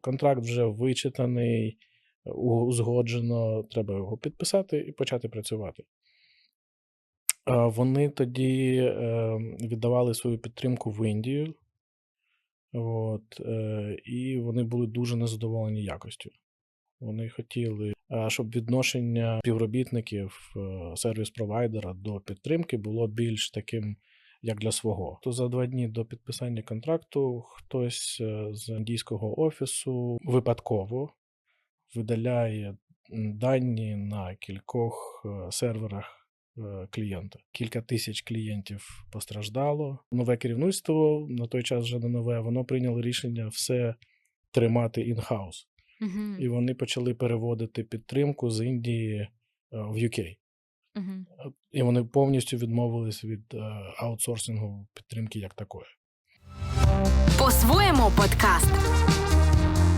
Контракт вже вичитаний, узгоджено, треба його підписати і почати працювати. Вони тоді е, віддавали свою підтримку в Індію, от, е, і вони були дуже незадоволені якостю. Вони хотіли, е, щоб відношення співробітників е, сервіс-провайдера до підтримки було більш таким, як для свого. То за два дні до підписання контракту хтось е, з індійського офісу випадково видаляє дані на кількох е, серверах е, клієнта. Кілька тисяч клієнтів постраждало. Нове керівництво на той час вже не нове. Воно прийняло рішення все тримати in-house. Угу. І вони почали переводити підтримку з Індії в UK. Угу. І вони повністю відмовились від е, аутсорсингу підтримки як такої. По-своєму подкаст.